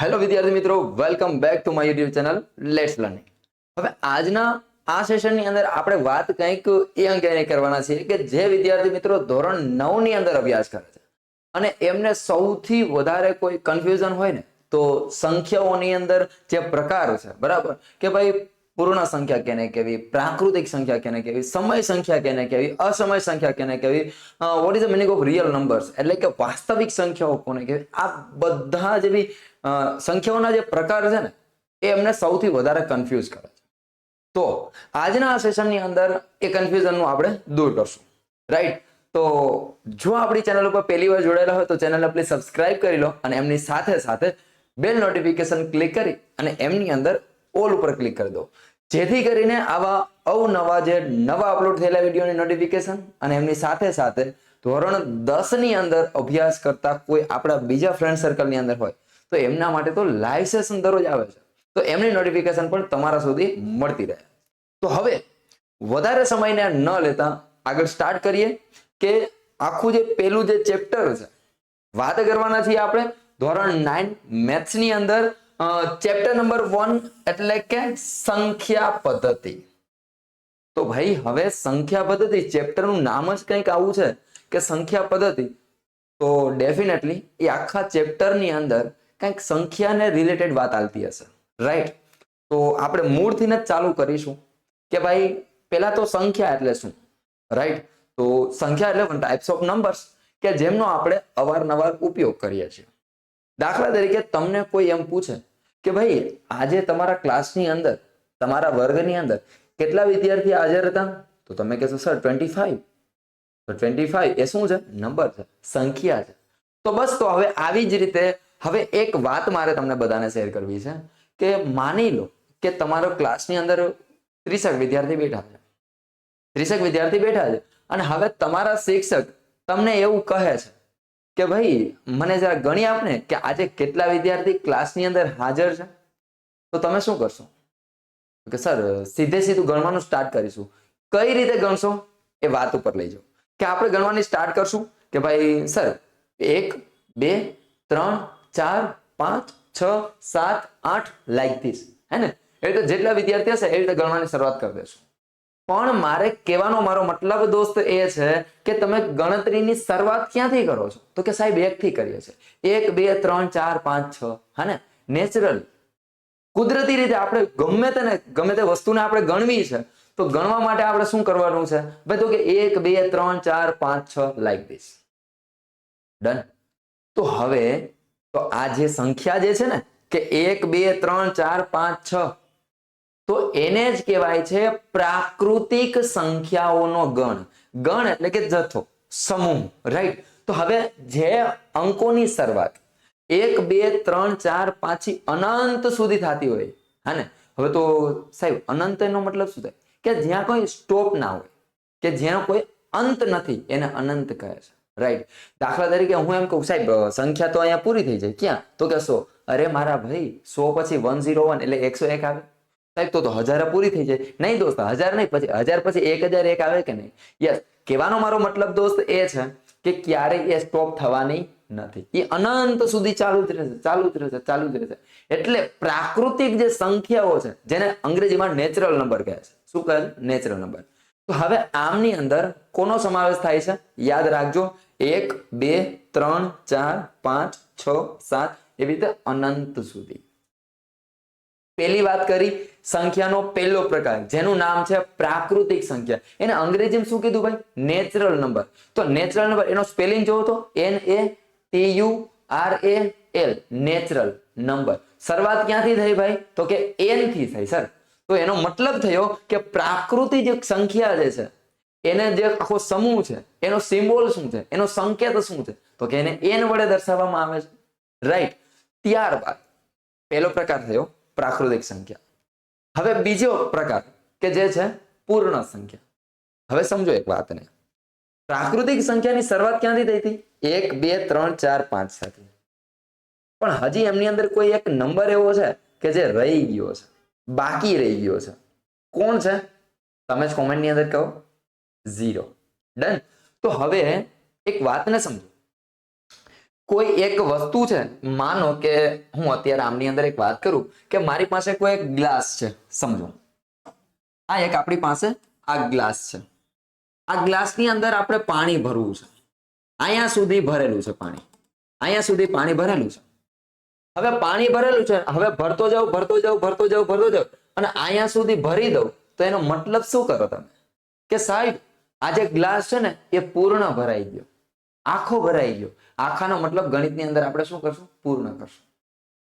Hello વિદ્યાર્થી મિત્રો. Welcome back to my YouTube channel let's learning હવે આજના આ સેશનની અંદર આપણે વાત કંઈક એ અંગે કરવાના છીએ કે જે વિદ્યાર્થી મિત્રો ધોરણ નવની અંદર અભ્યાસ કરે છે. અને એમને સૌથી વધારે કોઈ કન્ફ્યુઝન હોય ને, તો સંખ્યાઓની અંદર જે પ્રકાર છે, બરાબર? કે ભાઈ પૂર્ણ સંખ્યા કેને કેવી, પ્રાકૃતિક સંખ્યા કેને કેવી, સમય સંખ્યા કેને કેવી, અસમય સંખ્યા કેને કેવી what is the meaning of real numbers એટલે કે વાસ્તવિક સંખ્યાઓ કોને કેવી? આ બધા જેવી સંખ્યાઓના જે પ્રકાર છે ને, એ એમને સૌથી વધારે કન્ફ્યુઝ કરે છે. તો આજના આ સેશનની અંદર એ કન્ફ્યુઝનનું આપણે દૂર કરશું. રાઈટ તો જો આપણી ચેનલ ઉપર પહેલી વાર જોડાયેલા હોય તો ચેનલને પ્લીઝ સબસ્ક્રાઇબ કરી લો અને એમની સાથે સાથે બેલ નોટિફિકેશન ક્લિક કરી અને એમની અંદર ઓલ ઉપર ક્લિક કરી દો. જેથી કરીને આવા અવનવા જે નવા અપલોડ થયેલા વિડીયોની નોટિફિકેશન અને એમની સાથે સાથે ધોરણ દસની અંદર અભ્યાસ કરતા કોઈ આપણા બીજા ફ્રેન્ડ સર્કલની અંદર હોય તો એમના માટે તો લાઈવ દરરોજ આવે છે. તો એમની નોટિફિકેશન પણ તમારા સુધી મળતી રહે. તો હવે વધારે સમયને ન લેતા આગળ સ્ટાર્ટ કરીએ કે આખું જે પેલું જે ચેપ્ટર છે, વાત કરવાના છીએ આપણે. ધોરણ નાઇન મેથ્સની અંદર ચેપ્ટર નંબર વન એટલે કે સંખ્યા પદ્ધતિ. તો ભાઈ હવે સંખ્યા પદ્ધતિ ચેપ્ટરનું નામ જ કંઈક આવું છે કે સંખ્યા પદ્ધતિ. તો ડેફિનેટલી એ આખા ચેપ્ટરની અંદર કંઈક સંખ્યાને રિલેટેડ વાત આવતી હશે. રાઈટ તો આપણે મૂળથી જ ચાલુ કરીશું કે ભાઈ પહેલા તો સંખ્યા એટલે શું? રાઈટ તો સંખ્યા એટલે ટાઈપ્સ ઓફ નંબર્સ કે જેમનો આપણે અવારનવાર ઉપયોગ કરીએ છીએ. દાખલા તરીકે તમને કોઈ એમ પૂછે કે ભાઈ, આજે તમારા ક્લાસની અંદર, તમારા વર્ગની અંદર કેટલા વિદ્યાર્થી હાજર હતા? તો તમે કહેશો સર ટ્વેન્ટી ફાઈવ તો ટ્વેન્ટી ફાઈવ એ શું છે? નંબર છે. સંખ્યા છે. તો બસ, તો હવે આવી જ રીતે હવે એક વાત મારે તમને બધાને શેર કરવી છે કે માની લો કે તમારો ક્લાસની અંદર ત્રીસક વિદ્યાર્થી બેઠા છે. ત્રીસક વિદ્યાર્થી બેઠા છે અને હવે તમારા શિક્ષક તમને એવું કહે છે કે ભાઈ, મને જરા ગણી આપને કે આજે કેટલા વિદ્યાર્થી ક્લાસની અંદર હાજર છે? તો તમે શું કરશો? કે સર સીધે સીધું ગણવાનું સ્ટાર્ટ કરીશું. કઈ રીતે ગણશો? એ વાત ઉપર લઈ જાઓ. કે આપણે ગણવાની સ્ટાર્ટ કરશું? કે ભાઈ સર એક, બે, ત્રણ ચાર, પાંચ, છ, સાત, આઠ લાઈક ધીસ હે ને? એ રીતે જેટલા વિદ્યાર્થી હશે એ રીતે ગણવાની શરૂઆત કરી દેશું. પણ મારે કહેવાનો મારો મતલબ દોસ્ત એ છે કે તમે ગણતરીની શરૂઆત ક્યાંથી કરો છો? તો કે સાહેબ એક થી કરીએ છીએ. એક, બે, ત્રણ, ચાર, પાંચ, છ. હા ને? નેચરલ કુદરતી રીતે આપણે ગમે તેને ગમે તે વસ્તુને આપણે ગણવી છે, તો ગણવા માટે આપણે શું કરવાનું છે? ભાઈ, તો કે એક, બે, ત્રણ, ચાર, પાંચ, છ લાઈક ધીસ ડન તો હવે તો આ જે સંખ્યા જે છે ને, કે એક, બે, ત્રણ, ચાર, પાંચ, છ, તો એને જ કહેવાય છે પ્રાકૃતિક સંખ્યાઓનો ગણ. ગણ એટલે કે જથ્થો, સમૂહ રાઈટ તો હવે જે અંકોની શરૂઆત, એક, બે, ત્રણ, ચાર, પાંચ અનંત સુધી થતી હોય. હા હવે તો સાહેબ, અનંત એનો મતલબ શું થાય? કે જ્યાં કોઈ સ્ટોપ ના હોય, કે જ્યાં કોઈ અંત નથી, એને અનંત કહે છે. રાઈટ દાખલા તરીકે હું એમ કહું, સાહેબ સંખ્યા તો અહીંયા પૂરી થઈ જાય. ક્યાં? તો કે સો અરે મારા ભાઈ, સો પછી વન ઝીરો વન એટલે એકસો એક આવે. સાહેબ, તો તો હજાર પૂરી થઈ જાય. નહીં દોસ્ત, હજાર નહીં, પછી હજાર પછી એક હજાર એક આવે કે નહીં? યસ કહેવાનો મારો મતલબ દોસ્ત એ છે કે ક્યારેય એ સ્ટોપ થવાની નથી. એ અનંત સુધી ચાલુ જ રહેશે, ચાલુ જ રહેશે, ચાલુ જ રહેશે. એટલે પ્રાકૃતિક જે સંખ્યાઓ છે, જેને અંગ્રેજીમાં નેચરલ નંબર કહે છે. શું કહે નેચરલ નંબર તો હવે આમની અંદર કોનો સમાવેશ થાય છે? યાદ રાખજો. એક, બે, ત્રણ, ચાર, પાંચ, છ, સાત એવી રીતે અનંત સુધી. પહેલી વાત કરી, સંખ્યાનો પહેલો પ્રકાર, જેનું નામ છે પ્રાકૃતિક સંખ્યા. એને અંગ્રેજીમાં શું કીધું ભાઈ? Natural number. તો નેચરલ નંબર, એનો સ્પેલિંગ જોવો તો N A T U R A L natural number. શરૂઆત ક્યાંથી થઈ ભાઈ? તો કે એનથી થઈ, સર. તો એનો મતલબ થયો કે પ્રાકૃતિક જે સંખ્યા જે છે, એને જે આખો સમૂહ છે, એનો સિમ્બોલ શું છે, એનો સંકેત શું છે, તો કે એને એન વડે દર્શાવવામાં આવે છે. રાઈટ ત્યારબાદ પહેલો પ્રકાર થયો પ્રાકૃતિક સંખ્યા. હવે બીજો પ્રકાર કે જે છે, પૂર્ણ સંખ્યા. હવે સમજો એક વાતને. પ્રાકૃતિક સંખ્યાની શરૂઆત ક્યાંથી થઈ હતી? એક, બે, ત્રણ, ચાર, પાંચ સાથે. પણ હજી એમની અંદર કોઈ એક નંબર એવો છે કે જે રહી ગયો છે. બાકી રહી ગયો છે. કોણ છે? તમે જ કોમેન્ટની અંદર કહો. ઝીરો ડન તો હવે એક વાતને સમજો. કોઈ એક વસ્તુ છે, માનો કે હું અત્યારે આમની અંદર એક વાત કરું કે મારી પાસે કોઈ એક ગ્લાસ છે, સમજો. આ એક આપણી પાસે આ ગ્લાસ છે. આ ગ્લાસની અંદર આપણે પાણી ભરવું છે. અહીંયા સુધી ભરેલું છે પાણી. અહીંયા સુધી પાણી ભરેલું છે. હવે પાણી ભરેલું છે, હવે ભરતો જાઉં ભરતો જાઉં, ભરતો જાવ ભરતો જાઉં અને અહીંયા સુધી ભરી દઉં, તો એનો મતલબ શું કરો તમે? કે સાહેબ, આ ગ્લાસ છે ને, એ પૂર્ણ ભરાઈ ગયો. આખો ભરાઈ ગયો. આખાનો મતલબ ગણિતની અંદર આપણે શું કરશું? પૂર્ણ કરશું.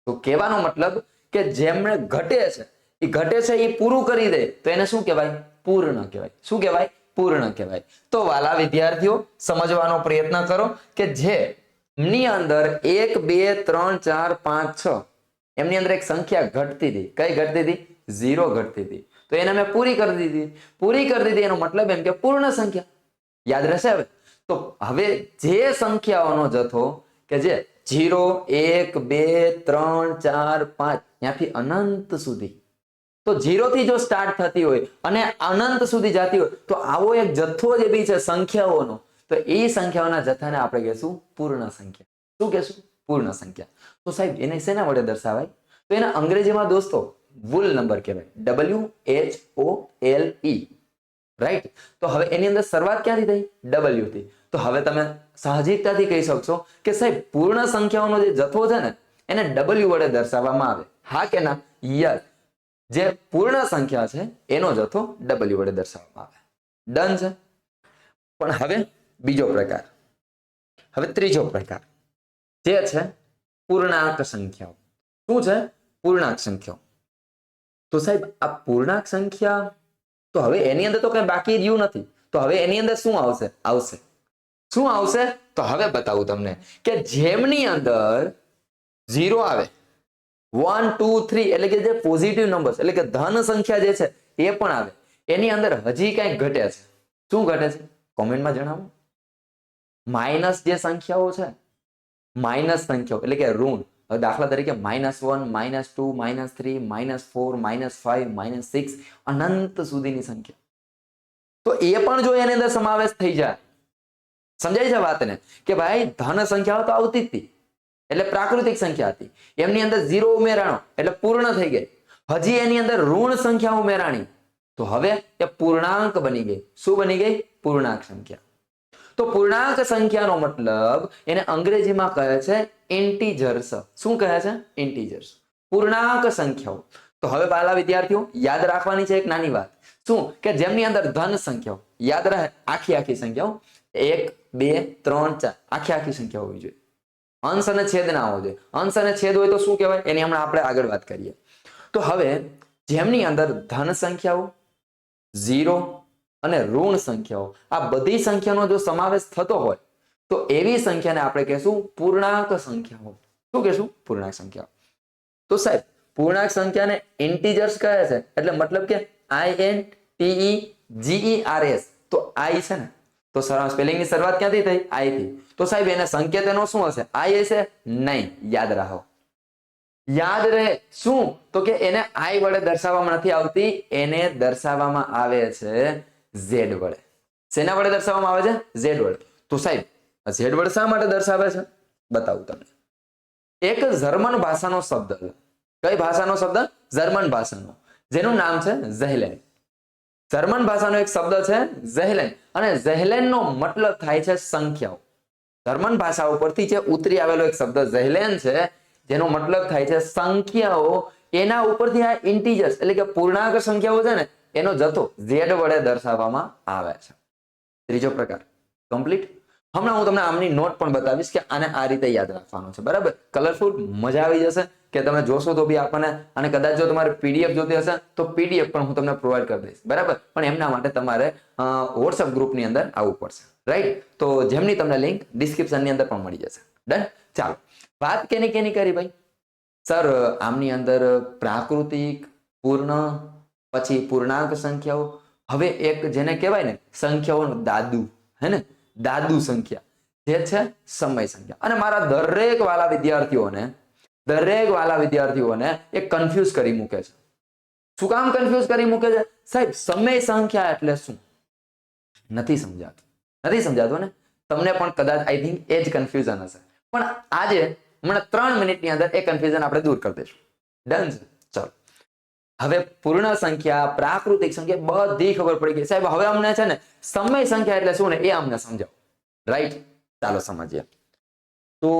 તો કહેવાનો મતલબ કે જેમણે ઘટે છે, એ ઘટે છે, એ પૂરું કરી દે, તો એને શું કહેવાય? પૂર્ણ કહેવાય. શું કહેવાય? પૂર્ણ કહેવાય. તો વાલા વિદ્યાર્થીઓ, સમજવાનો પ્રયત્ન કરો કે જે ની અંદર એક, બે, ત્રણ, ચાર, પાંચ, છ. એમની અંદર એક સંખ્યા ઘટતી હતી. કઈ ઘટતી હતી? ઝીરો ઘટતી હતી. તો એને મેં પૂરી કરી દીધી. પૂરી કરી દીધી એનો મતલબ એમ કે પૂર્ણ સંખ્યા. યાદ રહેશે હવે? તો હવે જે સંખ્યાઓનો જથ્થો કે જે જીરો એક, બે, ત્રણ, ચાર, પાંચ, ત્યાંથી અનંત સુધી. તો જીરો થી જો સ્ટાર્ટ થતી હોય અને અનંત સુધી જતી હોય, તો આવો એક જથ્થો જે બી છે સંખ્યાઓનો. તો એ સંખ્યાઓના જથ્થાને આપણે કહેશું પૂર્ણ સંખ્યા. શું કહેશું? પૂર્ણ સંખ્યા. તો સાહેબ, એને શેના વડે દર્શાવાય? તો એના અંગ્રેજીમાં દોસ્તો વુલ નંબર કહેવાય. W H O L E right તો હવે એની અંદર શરૂઆત ક્યાંથી થઈ? ડબલ્યુ થી. તો હવે તમે સાહજિકતાથી કહી શકશો કે સાહેબ, પૂર્ણ સંખ્યાઓનો જે જથ્થો છે ને, એને ડબલ્યુ વડે દર્શાવવામાં આવે. હા કે ના? યસ જે પૂર્ણ સંખ્યા છે, એનો જથ્થો ડબલ્યુ વડે દર્શાવવામાં આવે. ડન છે? પણ હવે બીજો પ્રકાર. હવે ત્રીજો પ્રકાર. જે છે પૂર્ણાંક સંખ્યાઓ. શું છે? પૂર્ણાંક સંખ્યાઓ. તો સાહેબ, આ પૂર્ણાંક સંખ્યા તો હવે એની અંદર તો કઈ બાકી રહ્યું નથી. તો હવે એની અંદર શું આવશે? આવશે. શું આવશે? તો હવે બતાવું તમને કે જેમની અંદર ઝીરો આવે વન ટુ થ્રી એટલે કે જે પોઝિટિવ નંબર એટલે કે ધન સંખ્યા જે છે, એ પણ આવે. એની અંદર હજી કંઈક ઘટે છે. શું ઘટે છે? કોમેન્ટમાં જણાવો. માઇનસ જે સંખ્યાઓ છે, માઇનસ સંખ્યાઓ, એટલે કે ઋણ. દાખલા તરીકે minus one, minus two, minus three, minus four, minus five minus six, અનંત સુધીની સંખ્યા. તો એ પણ જો એની અંદર સમાવેશ થઈ જાય, સમજાય છે વાતને? કે ભાઈ, ધન સંખ્યાઓ તો આવતી જ હતી, એટલે પ્રાકૃતિક સંખ્યા હતી. એમની અંદર ઝીરો ઉમેરાણો, એટલે પૂર્ણ થઈ ગઈ. હજી એની અંદર ઋણ સંખ્યા ઉમેરાણી. તો હવે એ પૂર્ણાંક બની ગઈ. શું બની ગઈ? પૂર્ણાંક સંખ્યા. તો પૂર્ણાંક સંખ્યાનો મતલબ એને અંગ્રેજીમાં કહે છે ઇન્ટીજર્સ શું કહે છે? ઇન્ટીજર્સ પૂર્ણાંક સંખ્યાઓ. તો હવે પાલા વિદ્યાર્થીઓ, યાદ રાખવાની છે એક નાની વાત. શું? કે જેમની અંદર ધન સંખ્યાઓ, યાદ રહે આખી આખી સંખ્યાઓ. એક, બે, ત્રણ, ચાર. આખી આખી સંખ્યા હોવી જોઈએ. અંશ અને છેદ ના હોવો જોઈએ. અંશ અને છેદ હોય તો શું કહેવાય? એની હમણાં આપણે આગળ વાત કરીએ. તો હવે જેમની અંદર ધન સંખ્યાઓ, ઝીરો અને ઋણ સંખ્યાઓ. આ બધી સંખ્યાનો જો સમાવેશ થતો હોય, તો એવી સંખ્યાને આપણે કહેશું પૂર્ણાંક સંખ્યાઓ. શું કહેશું? પૂર્ણાંક સંખ્યાઓ. તો સાહેબ, પૂર્ણાંક સંખ્યાને ઇન્ટીજર્સ કહે છે. એટલે મતલબ કે I N T E G E R S તો આઈ છે ને. તો સ્પેલિંગની શરૂઆત ક્યાંથી થઈ? આઈ થી. તો સાહેબ, એને સંકેત એનો શું હશે? આઈ હશે નહીં. યાદ રાખો યાદ રહે. શું? તો કે એને આઈ વડે દર્શાવવામાં નથી આવતી, એને દર્શાવવામાં આવે છે ઝેડ વડે. શેના વડે દર્શાવવામાં આવે છે? ઝેડ વડે. તો સાહેબ ઝેડ વડે શા માટે દર્શાવે છે? બતાવું તમને. એક જર્મન ભાષાનો શબ્દ કઈ ભાષાનો શબ્દ? જર્મન ભાષાનો. જેનું નામ છે ઝહેલેન. જર્મન ભાષાનો એક શબ્દ છે ઝહેલેન. અને ઝહેલેનનો મતલબ થાય છે સંખ્યાઓ. જર્મન ભાષા ઉપરથી જે ઉતરી આવેલો એક શબ્દ ઝહેલેન છે, જેનો મતલબ થાય છે સંખ્યાઓ. એના ઉપરથી આ ઇન્ટીજર્સ, એટલે કે પૂર્ણાંક સંખ્યાઓ છે ને એનો જથ્થો ઝેડ વડે દર્શાવવામાં આવે છે. ત્રીજો પ્રકાર કમ્પ્લીટ હમણાં હું તમને આમની નોટ પણ બતાવીશ કે આને આ રીતે યાદ રાખવાનું છે. બરાબર? કલરફુલ મજા આવી જશે. કે તમે જોશો તો બી આપણને, અને કદાચ જો તમારે પીડીએફ જોતી હશે, તો પીડીએફ પણ હું તમને પ્રોવાઈડ કરી દઈશ. બરાબર? પણ એમના માટે તમારે વોટ્સઅપ ગ્રુપની અંદર આવવું પડશે. રાઈટ તો જેમની તમને લિંક ડિસ્ક્રિપ્શનની અંદર પણ મળી જશે. ડન ચાલો. વાત કેની કેની કરી ભાઈ? સર, આમની અંદર પ્રાકૃતિક, પૂર્ણ પછી પૂર્ણાંક સંખ્યાઓ. હવે એક જેને કહેવાય ને, સંખ્યાઓનું દાદુ, હે ને? દાદુ સંખ્યા. જે છે સમય સંખ્યા. અને મારા દરેક વાલા વિદ્યાર્થીઓને, દરેક વાલા વિદ્યાર્થીઓને એ કન્ફ્યુઝ કરી મૂકે છે. શું કામ કન્ફ્યુઝ કરી મૂકે છે? સાહેબ, સમય સંખ્યા એટલે શું? નથી સમજાતું. નથી સમજાતું ને? તમને પણ કદાચ આઈ થિંક એ જ કન્ફ્યુઝન હશે. પણ આજે, હમણાં ત્રણ મિનિટની અંદર એ કન્ફ્યુઝન આપણે દૂર કરી દઈશું. ડન છે. હવે પૂર્ણ સંખ્યા, પ્રાકૃતિક સંખ્યા બધી ખબર પડી ગઈ. સાહેબ, હવે અમને છે ને સમય સંખ્યા એટલે શું ને? એ અમને સમજાવો. રાઈટ ચાલો સમજીએ. તો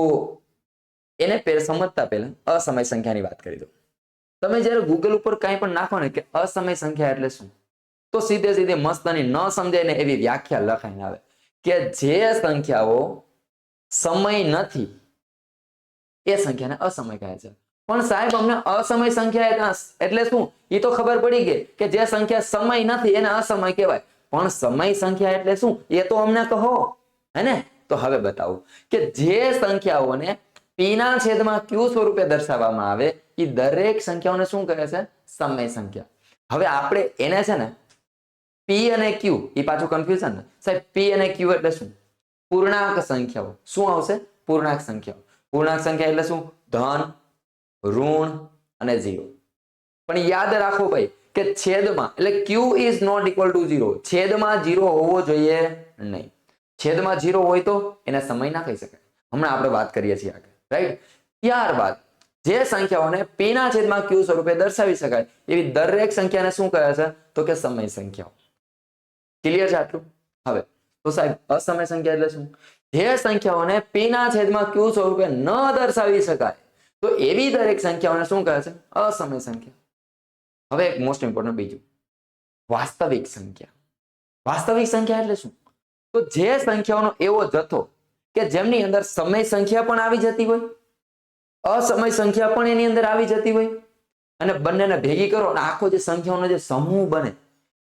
એને સમજતા પહેલા અસમય સંખ્યાની વાત કરી દો તમે જ્યારે ગૂગલ ઉપર કાંઈ પણ નાખો ને કે અસમય સંખ્યા એટલે શું? તો સીધે સીધે મસ્તની ન સમજાય ને એવી વ્યાખ્યા લખાઈને આવે કે જે સંખ્યાઓ સમય નથી, એ સંખ્યાને અસમય કહે છે. પણ સાહેબ, અમને અસમય સંખ્યા એટલે- શું? એ તો ખબર પડી ગઈ કે જે સંખ્યા સમય નથી, એને અસમય કહેવાય. પણ સમય સંખ્યા એટલે શું? એ તો અમને કહો. હે તો હવે બતાવો કે જે સંખ્યાઓને પીના છેદમાં ક્યુ સ્વરૂપે દર્શાવવામાં આવે એ દરેક સંખ્યાઓને શું કહે છે? સમય સંખ્યા. હવે આપણે એને છે ને પી અને ક્યુ એ પાછું કન્ફ્યુઝન ને સાહેબ પી અને ક્યુ એટલે શું? પૂર્ણાંક સંખ્યાઓ. શું આવશે? પૂર્ણાંક સંખ્યાઓ. પૂર્ણાંક સંખ્યા એટલે શું? ધન ઋણ અને ઝીરો. પણ યાદ રાખો ભાઈ, કે છેદમાં, એટલે Q is not equal to zero છેદમાં ઝીરો હોવો જોઈએ નહીં. છેદમાં ઝીરો હોય તો એને સમય ના કહી શકાય. હમણાં આપણે વાત કરીએ છીએ આગળ રાઈટ ત્યારબાદ, જે સંખ્યાઓને p ના છેદમાં q સ્વરૂપે દર્શાવી શકાય, એવી દરેક સંખ્યાને શું કહે છે? તો કે સમય સંખ્યાઓ. ક્લિયર છે આટલું? હવે, તો સાહેબ, અસમય સંખ્યા એટલે શું? જે સંખ્યાઓને p ના છેદમાં q સ્વરૂપે ન દર્શાવી શકાય તો એવી દરેક સંખ્યાઓને શું કહે છે? અસમય સંખ્યા. હવે એક મોસ્ટ ઇમ્પોર્ટન્ટ બીજું. વાસ્તવિક સંખ્યા. વાસ્તવિક સંખ્યા એટલે શું? તો જે સંખ્યાઓનો એવો જથ્થો કે જેમની અંદર સમય સંખ્યા પણ આવી જતી હોય, અસમય સંખ્યા પણ એની અંદર આવી જતી હોય, અને બંનેને ભેગી કરો અને આખો જે સંખ્યાઓનો જે સમૂહ બને,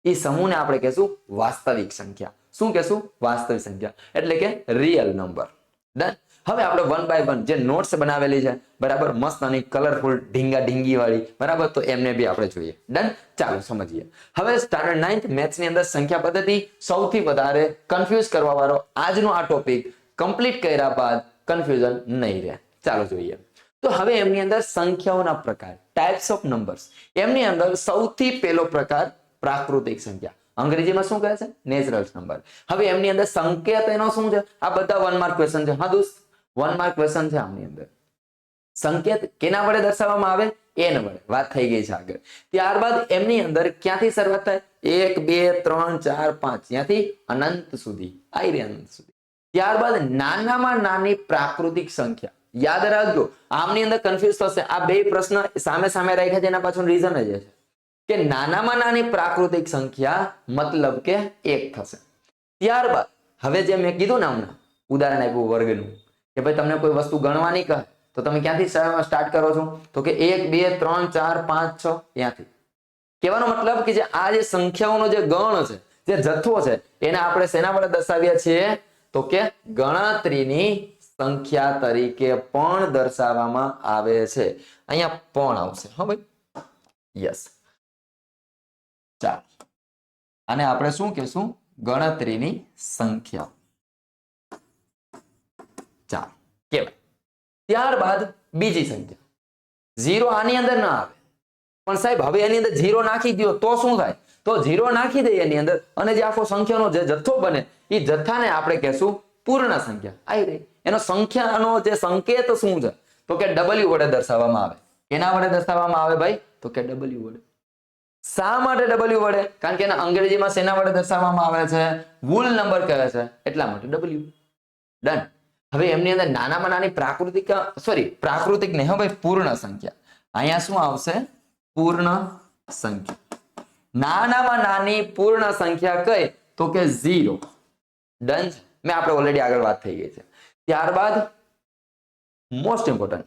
એ સમૂહને આપણે કહેશું વાસ્તવિક સંખ્યા. શું કહેશું? વાસ્તવિક સંખ્યા. એટલે કે રિયલ નંબર ડન હવે આપણે વન બાય વન જે નોટ્સ બનાવેલી છે, બરાબર, મસ્ત અને કલરફુલ ઢીંગા ઢીંગી વાળી બરાબર, તો એમને બી આપણે જોઈએ. ડન ચાલો, સમજીએ. હવે સ્ટાન્ડર્ડ નાઇન્થ મેથ્સની અંદર સંખ્યા પદ્ધતિ સૌથી વધારે કન્ફ્યુઝ કરવા વાળો આજનો આ ટોપિક કમ્પ્લીટ કર્યા બાદ કન્ફ્યુઝન નહીં રહે. ચાલો જોઈએ. તો હવે એમની અંદર સંખ્યાઓના પ્રકાર ટાઈપ્સ ઓફ નંબર્સ એમની અંદર સૌથી પહેલો પ્રકાર પ્રાકૃતિક સંખ્યા. અંગ્રેજીમાં શું કહે છે? નેચરલ નંબર હવે એમની અંદર સંકેત એનો શું છે? આ બધા વન માર્ક ક્વેશ્ચન છે. હા દોસ્ત વન માર્ક ક્વેશ્ચન છે આમની અંદર. સંકેત કેના વડે દર્શાવવામાં આવે? એન વડે. વાત થઈ ગઈ છે આગળ. ત્યારબાદ એમની અંદર ક્યાંથી શરૂઆત થાય? એક, બે, ત્રણ, ચાર, પાંચ. ત્યાંથી અનંત સુધી. આઈ અનંત સુધી. ત્યારબાદ નાનામાં નાની પ્રાકૃતિક સંખ્યા. યાદ રાખજો. આમની અંદર કન્ફ્યુઝ થશે. આ બે પ્રશ્ન સામે સામે રાખ્યા છે, એના પાછળ રીઝન જ છે. કે નાનામાં નાની પ્રાકૃતિક સંખ્યા મતલબ કે એક થશે. ત્યારબાદ, હવે જે મેં કીધું ને હમણાં, ઉદાહરણ આપ્યું વર્ગનું, કે ભાઈ તમને કોઈ વસ્તુ ગણવાની કહે, તો તમે ક્યાંથી સ્ટાર્ટ કરો છો? તો કે એક, બે, ત્રણ, ચાર, પાંચ, છ, ત્યાંથી. કહેવાનો મતલબ કે જે આ જે સંખ્યાઓનો જે ગણ છે, જે જથ્થો છે, એને આપણે શેના વડે દર્શાવીએ છીએ? તો કે ગણતરીની સંખ્યા તરીકે પણ દર્શાવવામાં આવે છે. અહીંયા પણ આવશે, હા ભાઈ? યસ. અને આપણે શું કહેશું? ગણતરીની સંખ્યા. ચાર કેવાય ત્યારબાદ બીજી સંખ્યા. ઝીરો આની અંદર ના આવે. પણ સાહેબ, હવે એની અંદર ઝીરો નાખી દો તો શું થાય? તો ઝીરો નાખી દઈએ એની અંદર અને જે આખો સંખ્યાનો જે જથ્થો બને એ જથ્થાને આપણે કહેશું પૂર્ણ સંખ્યા. આવી રહી એનો સંખ્યાનો જે સંકેત શું છે? તો કે ડબલ્યુ વડે દર્શાવવામાં આવે. એના વડે દર્શાવવામાં આવે ભાઈ? તો કે ડબલ્યુ વડે. શા માટે ડબલ્યુ વડે? કારણ કે એના અંગ્રેજીમાં શેના વડે દર્શાવવામાં આવે છે? વૂલ નંબર કહે છે. એટલા માટે ડબલ્યુ ડન હવે એમની અંદર નાનામાં નાની પ્રાકૃતિક સોરી પ્રાકૃતિક નહીં હવે પૂર્ણ સંખ્યા. અહીંયા શું આવશે? પૂર્ણ સંખ્યા. નાનામાં નાની પૂર્ણ સંખ્યા કઈ? તો કે ઝીરો ડન મેં આપણે ઓલરેડી આગળ વાત થઈ ગઈ છે. ત્યારબાદ મોસ્ટ ઇમ્પોર્ટન્ટ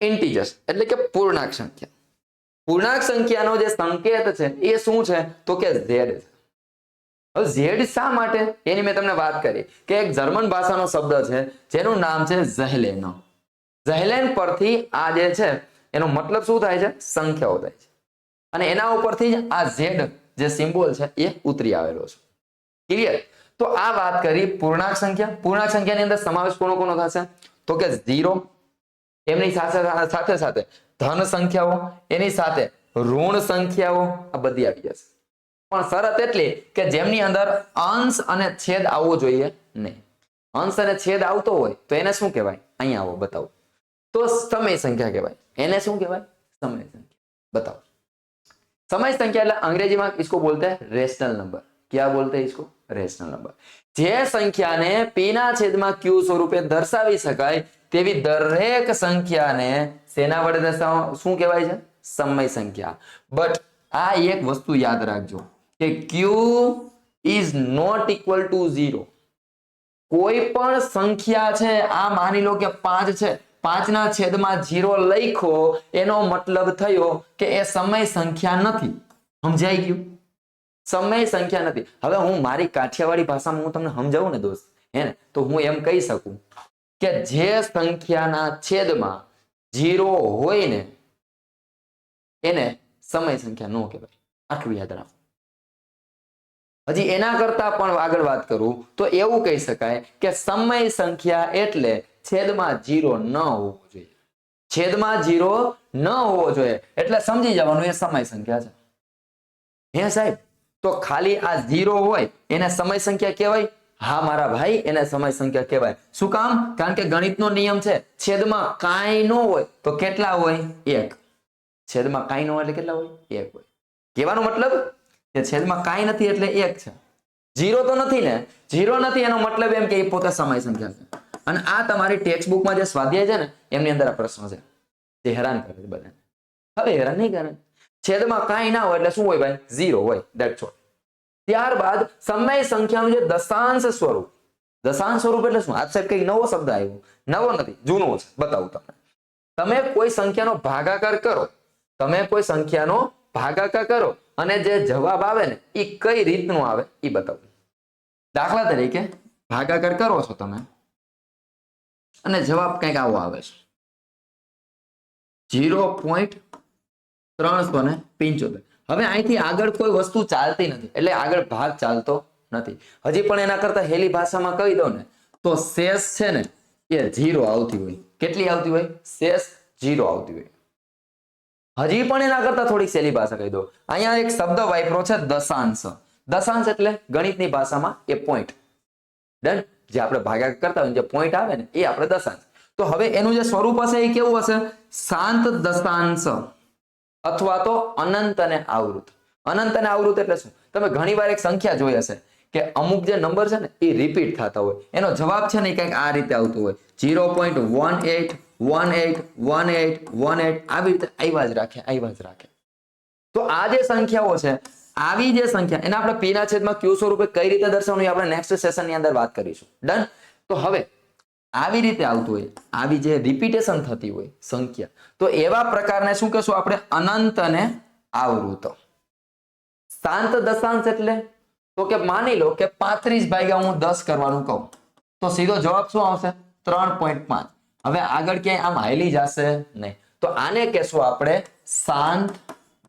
ઇન્ટીજર્સ એટલે કે પૂર્ણાંક સંખ્યા. પૂર્ણાંક સંખ્યાનો જે સંકેત છે, એ શું છે? તો કે ઝેડ ઝેડ શા માટે? એની મેં તમને વાત કરી કે એક જર્મન ભાષાનો શબ્દ છે, જેનું નામ છે ઝહેલેન. ઝહેલેન પરથી આ જે છે, એનો મતલબ શું થાય છે? સંખ્યાઓ થાય છે. અને એના ઉપરથી જ આ ઝેડ જે સિમ્બોલ છે, એ ઉતરી આવેલો છે. ક્લિયર તો આ વાત કરી પૂર્ણાંક સંખ્યા. પૂર્ણાંક સંખ્યાની અંદર સમાવેશ કોનો કોનો થશે? તો કે ઝીરો. એમની સાથે સાથે સાથે ધન સંખ્યાઓ એની સાથે ઋણ સંખ્યાઓ આ બધી આવી જશે પણ શરત એટલી કે જેમની અંદર અંશ અને છેદ આવવો જોઈએ નહીં અંશ અને છેદ આવતો હોય તો એને શું કહેવાય અહીંયા આવો બતાવો તો સમય સંખ્યા કહેવાય એને શું કહેવાય સમય સંખ્યા બતાવો समय संख्या એટલે અંગ્રેજીમાં इसको बोलते हैं रेशनल नंबर क्या बोलते हैं इसको રેશનલ નંબર જે સંખ્યાને p ના છેદમાં q સ્વરૂપે દર્શાવી શકાય તેવી દરેક સંખ્યાને શેના વડે શું કહેવાય છે? સમય સંખ્યા. બટ આ એક વસ્તુ યાદ રાખજો કે Q is not equal to zero કોઈ પણ સંખ્યા છે, આ માની લો કે પાંચ છે, પાંચના છેદમાં જીરો લખો, એનો મતલબ થયો કે એ સમય સંખ્યા નથી. સમજાઈ ગયું? સમય સંખ્યા નથી. હવે હું મારી કાઠિયાવાડી ભાષામાં હું તમને સમજાવું ને દોસ્ત, હે ને? તો હું એમ કહી શકું. કે જે સંખ્યાના છેદમાં જીરો હોય ને એને સમય સંખ્યા ન કહેવાય. આટલું યાદ રાખો. હજી એના કરતા પણ આગળ વાત કરું તો એવું કહી શકાય કે સમય સંખ્યા એટલે છેદમાં જીરો ન હોવો જોઈએ. છેદમાં જીરો ન હોવો જોઈએ. એટલે સમજી જવાનું એ સમય સંખ્યા છે. હે સાહેબ? તો ખાલી આ જીરો હોય એને સમય સંખ્યા કહેવાય? હા, મારા ભાઈ, એને સમય સંખ્યા કહેવાય. શું કામ? કારણ કે ગણિતનો નિયમ છે, છેદમાં કાંઈ ન હોય તો કેટલા હોય? એક. છેદમાં કાંઈ ન હોય એટલે કેટલા હોય? એક હોય. કહેવાનો મતલબ કે છેદમાં કાંઈ નથી એટલે એક છે. જીરો તો નથી ને? જીરો નથી એનો મતલબ એમ કે એ પોતે સમય સંખ્યા છે. અને આ તમારી ટેક્સ્ટ બુકમાં જે સ્વાધ્યાય છે ને, એમની અંદર આ પ્રશ્ન છે. જે હેરાન કરે છે બધાને. હવે હેરાન નહીં કરે. છેદમાં કાંઈ ના હોય એટલે શું હોય ભાઈ? ઝીરો હોય. દેટ ઓલ ત્યારબાદ સમય સંખ્યાનું જે દશાંશ સ્વરૂપ દશાંશ સ્વરૂપ એટલે શું? આ સાહેબ કઈ નવો શબ્દ આવ્યો. નવો નથી, જૂનો છે. બતાવું તમને. તમે કોઈ સંખ્યાનો ભાગાકાર કરો, તમે કોઈ સંખ્યાનો ભાગાકાર કરો અને જે જવાબ આવે ને એ કઈ રીતનું આવે એ બતાવું. દાખલા તરીકે, ભાગાકાર કરો છો તમે અને જવાબ કંઈક આવો આવે છે. જીરો પોઈન્ટ ત્રણસો ને પિંચોતેર. હવે અહીંથી આગળ કોઈ વસ્તુ ચાલતી નથી. એટલે આગળ ભાગ ચાલતો નથી. હજી પણ એના કરતા હેલી ભાષામાં કહી દઉં ને, તો શેષ છે ને, એ ઝીરો આવતી હોય. કેટલી આવતી હોય? શેષ ઝીરો આવતી હોય. હજી પણ એના કરતા થોડીક સહેલી ભાષા કહી દો અહીંયા એક શબ્દ વાપરો છે દશાંશ. દશાંશ એટલે ગણિતની ભાષામાં એ પોઈન્ટ ડન જે આપણે ભાગ્યા કરતા હોય જે પોઈન્ટ આવે ને, એ આપણે દશાંશ. તો હવે એનું જે સ્વરૂપ હશે એ કેવું હશે? શાંત દશાંશ. અથવા તો અનંત અને આવૃત. અનંત અને આવૃત એટલે શું? તમે ઘણીવાર એક સંખ્યા જોઈ હશે કે અમુક જે નંબર છે ને, એ રિપીટ થતા હોય. એનો જવાબ છે ને, એ કંઈક આ રીતે આવતો હોય. Zero point one eight one eight one eight one eight આવી રીતે આવ્યા જ રાખે આવ્યા જ રાખે. તો આ જે સંખ્યાઓ છે, આવી જે સંખ્યા, એને આપણે પીના છેદમાં ક્યુ સ્વરૂપે કઈ રીતે દર્શાવવાનું આપણે નેક્સ્ટ સેશનની અંદર વાત કરીશું. ડન તો હવે આવી રીતે આવતું હોય, આવી જે રિપીટેશન થતી હોય, સંખ્યા. તો એવા પ્રકારને શું કહેશું આપણે? અનંત અને આવૃત. શાંત દશાંશ એટલે? તો કે માની લો કે પાંત્રીસ ભાગ્યા હું દસ કરવાનું કહું. તો સીધો જવાબ શું આવશે? ત્રણ પોઈન્ટ પાંચ. હવે આગળ ક્યાંય આમ હાઈલી જશે નહીં. તો આને કહેશું આપણે શાંત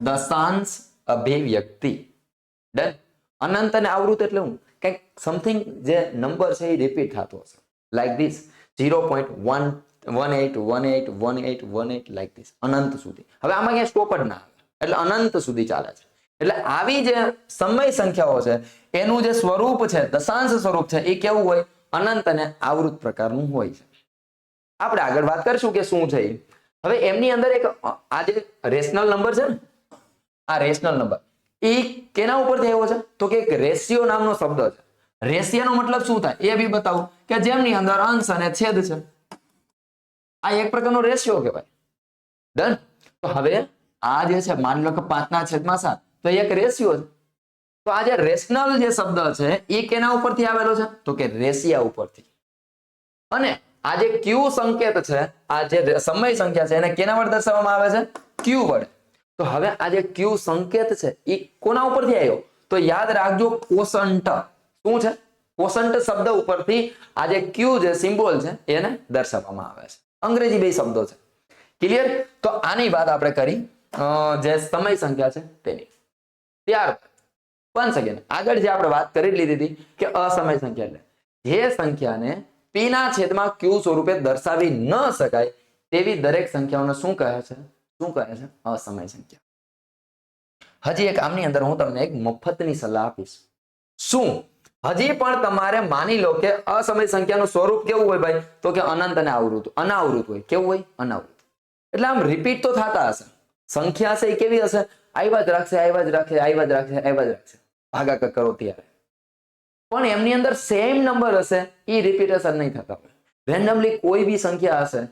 દશાંશ અભિવ્યક્તિ. ડન? અનંત અને આવૃત એટલે હું? કંઈક સમથિંગ જે નંબર છે એ રિપીટ થતો હશે. Like this zero point one one eight one eight one eight one eight like this અનંત સુધી. હવે આમાં ક્યાંય સ્ટોપ જ ના આવે. એટલે અનંત સુધી ચાલે છે. એટલે આવી જે સમય સંખ્યાઓ છે, એનું જે સ્વરૂપ છે, દશાંશ સ્વરૂપ છે, એ કેવું હોય? અનંત અને આવૃત પ્રકારનું હોય છે. આપણે આગળ વાત કરીશું કે શું છે. હવે એમની અંદર એક, આ જે રેશનલ નંબર છે ને, આ રેશનલ નંબર એ કેના ઉપરથી આવ્યો છે? તો કે એક રેશિયો નામનો શબ્દ છે. રેશિયાનો મતલબ શું થાય? એ બી બતાવું. કે જેમની અંદર અંશ અને છેદ છે. આ એક પ્રકારનો રેશિયો કહેવાય. ડન? તો હવે આ જે છે, માની લો કે પાંચના છેદમાં સાત, તો એક રેશિયો છે. તો આ જે રેશનલ જે શબ્દ છે, એ કેના ઉપરથી આવેલો છે? તો કે રેશિયા ઉપરથી. અને આ જે ક્યુ સંકેત છે, આ જે સમય સંખ્યા છે, એને કેના વડે દર્શાવવામાં આવે છે? ક્યુ વડે. તો હવે આ જે ક્યુ સંકેત છે, એ કોના ઉપરથી આવ્યો તો યાદ રાખજો, કોસંટ. શું છે? કોસંટ શબ્દ ઉપરથી આ જે ક્યુ જે સિમ્બોલ છે, એને દર્શાવવામાં આવે છે. અંગ્રેજી બે શબ્દો છે. ક્લિયર તો આની વાત આપણે કરી જે સમય સંખ્યા છે તેની. ત્યાર વન સેકન્ડ આગળ જે આપણે વાત કરી લીધી હતી કે અસમય સંખ્યા એટલે. જે સંખ્યાને p ના છેદમાં q સ્વરૂપે દર્શાવી ન શકાય તેવી દરેક સંખ્યાઓને શું કહે છે? શું કહે છે? અસમય સંખ્યા. હજી એક આમની અંદર હું તમને એક મફતની સલાહ આપીશ. શું? હજી પણ તમારે માની લો કે અસમય સંખ્યાનું સ્વરૂપ કેવું હોય ભાઈ? તો કે અનંત અને આવૃત. અનાવૃત હોય. કેવું હોય? અનાવૃત. એટલે આમ રિપીટ તો થતા હશે. સંખ્યા હશે એ કેવી હશે? આવ્યા જ રાખશે આવ્યા જ રાખશે આવ્યા જ રાખશે આવ્યા જ રાખશે. ભાગાકાર કરો ત્યારે. પણ એમની અંદર સેમ નંબર હશે એ રિપીટેશન નહીં થતા હોય. રેન્ડમલી કોઈ બી સંખ્યા હશે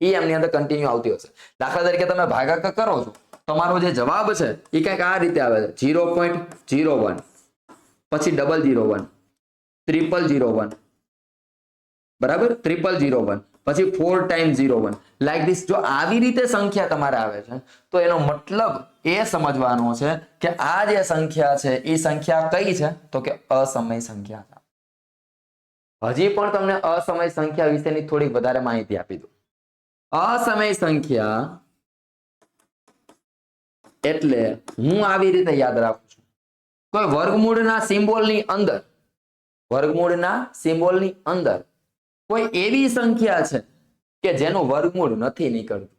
એ એમની અંદર કન્ટિન્યુ આવતી હશે. દાખલા તરીકે તમે ભાગાકાર કરો છો. તમારો જે જવાબ છે એ કંઈક આ રીતે આવે છે. ઝીરો પોઈન્ટ ઝીરો વન પછી double zero one triple zero one બરાબર? ટ્રિપલ ઝીરો વન પછી four time zero one like this જો આવી રીતે સંખ્યા તમારે આવે છે, તો એનો મતલબ એ સમજવાનો છે કે આ જે સંખ્યા છે, એ સંખ્યા કઈ છે? તો કે અસમય સંખ્યા છે. હજી પણ તમને અસમય સંખ્યા વિશેની થોડીક વધારે માહિતી આપી દઉં. અસમય સંખ્યા એટલે હું આવી રીતે યાદ રાખું કોઈ વર્ગમૂળના સિમ્બોલની અંદર, વર્ગમૂળના સિમ્બોલની અંદર કોઈ એવી સંખ્યા છે કે જેનું વર્ગમૂળ નથી નીકળતું.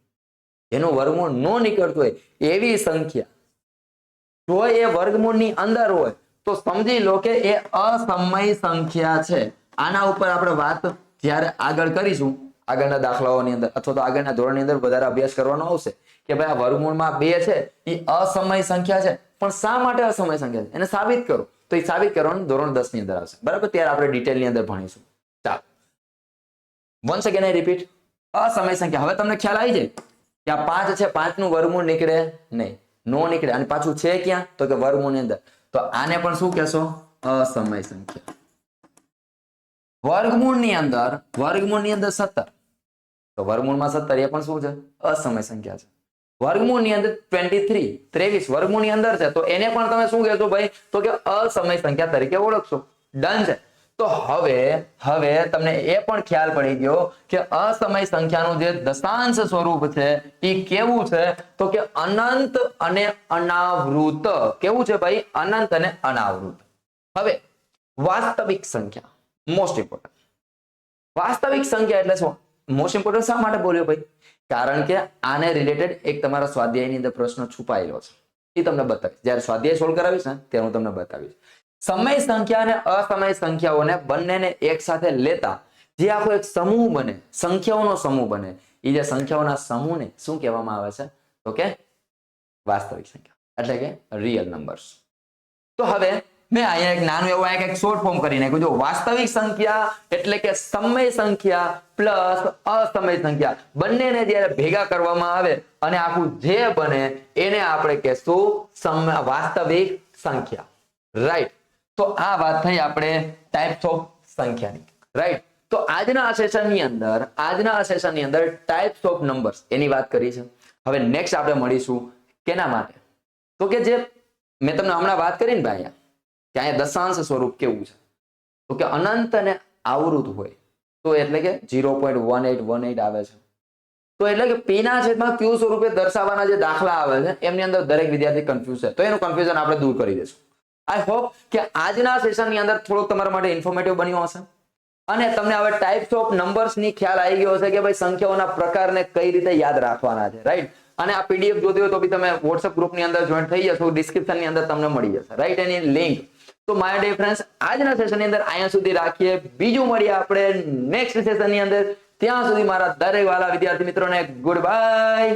જેનું વર્ગમૂળ ન નીકળતું હોય, એવી સંખ્યા. જો એ વર્ગમૂળની અંદર હોય, તો સમજી લો કે એ અસમય સંખ્યા છે. આના ઉપર આપણે વાત જ્યારે આગળ કરીશું, આગળના દાખલાઓની અંદર અથવા તો આગળના ધોરણની અંદર વધારે અભ્યાસ કરવાનો આવશે. કે ભાઈ આ વર્ગમૂળમાં બે છે એ અસમય સંખ્યા છે. પણ શા માટે અસમય સંખ્યા છે? એને સાબિત કરો. તો એ સાબિત કરવાનું ધોરણ દસની અંદર આવશે. બરાબર? ત્યારે આપણે ડિટેલની અંદર ભણીશું. ચાલો. વન્સ અગેન આઈ રિપીટ અસમય સંખ્યા. હવે તમને ખ્યાલ આવી જાય કે આ પાંચ છે પાંચનું વર્ગમૂળ નીકળે નહીં. નો નીકળે. અને પાછું છે ક્યાં? તો કે વર્ગમૂળની અંદર. તો આને પણ શું કહેશો? અસમય સંખ્યા. વર્ગમૂળની અંદર વર્ગમૂળની અંદર સત્તર. તો વર્ગમૂળમાં સત્તર એ પણ શું છે? અસમય સંખ્યા છે. વર્ગમૂળની અંદર ટ્વેન્ટી થ્રી ત્રેવીસ વર્ગમૂળની અંદર છે, તો એને પણ તમે શું કહેશો ભાઈ? તો કે અસમય સંખ્યા તરીકે ઓળખશો. ડન છે. તો હવે હવે તમને એ પણ ખ્યાલ પડી ગયો કે અસમય સંખ્યાનું જે દશાંશ સ્વરૂપ છે, એ કેવું છે? તો કે અનંત અને અનાવૃત. કેવું છે ભાઈ? અનંત અને અનાવૃત. હવે, વાસ્તવિક સંખ્યા મોસ્ટ ઇમ્પોર્ટન્ટ વાસ્તવિક સંખ્યા એટલે શું? મોસ્ટ ઇમ્પોર્ટન્ટ શા માટે બોલ્યો ભાઈ? કારણ કે આને રિલેટેડ એક તમારા સ્વાધ્યાયની અંદર પ્રશ્ન છુપાયેલો છે. એ તમને બતાવીશ. જ્યારે સ્વાધ્યાય સોલ્વ કરાવીશ ને, ત્યારે હું તમને બતાવીશ. સમય સંખ્યા અને અસમય સંખ્યાઓને બંનેને એક સાથે લેતા જે આખો એક સમૂહ બને, સંખ્યાઓનો સમૂહ બને, એ જે સંખ્યાઓના સમૂહને શું કહેવામાં આવે છે? તો કે વાસ્તવિક સંખ્યા. એટલે કે રિયલ નંબર્સ તો હવે મેં અહીંયા એક નાનું એવું એક શોર્ટ ફોર્મ કરી નાખ્યું. વાસ્તવિક સંખ્યા એટલે કે સમય સંખ્યા પ્લસ અસમય સંખ્યા બંનેને જ્યારે ભેગા કરવામાં આવે અને આખું જે બને એને આપણે કહેશું વાસ્તવિક સંખ્યા. રાઈટ તો આ વાત થઈ આપણે ટાઈપ્સ ઓફ સંખ્યાની. રાઈટ તો આજના આ સેશનની અંદર, આજના આ સેશનની અંદર ટાઈપ્સ ઓફ નંબર્સ એની વાત કરી છે. હવે નેક્સ્ટ આપણે મળીશું કેના માટે? તો કે જે મેં તમને હમણાં વાત કરી ને ભાઈ કે દશાંશ સ્વરૂપ કેવું છે? તો કે અનંત અને આવૃત હોય. તો એટલે કે zero point one eight one eight આવે છે. તો એટલે કે પીના છેદમાં ક્યુ સ્વરૂપે દર્શાવવાના જે દાખલા આવે છે, એમની અંદર દરેક વિદ્યાર્થી કન્ફ્યુઝ છે. તો એનું કન્ફ્યુઝન આપણે દૂર કરી દઈશું. આઈ હોપ કે આજના સેશનની અંદર થોડોક તમારા માટે ઇન્ફોર્મેટિવ બન્યો હશે. અને તમને હવે ટાઈપ્સ ઓફ નંબર્સની ખ્યાલ આવી ગયો હશે કે ભાઈ સંખ્યાઓના પ્રકારને કઈ રીતે યાદ રાખવાના છે રાઈટ અને આ પીડીએફ જોતી હોય તો બી તમે વોટ્સઅપ ગ્રુપની અંદર જોઈન થઈ જશો ડિસ્ક્રિપ્શનની અંદર તમને મળી જશે રાઈટ એની લિંક તો માય ડે ફ્રેન્ડ્સ આજના સેશનની અંદર અહીંયા સુધી રાખીએ. બીજું મળીએ આપણે નેક્સ્ટ સેશનની અંદર. ત્યાં સુધી મારા દરેક વાલા વિદ્યાર્થી મિત્રોને ગુડ બાય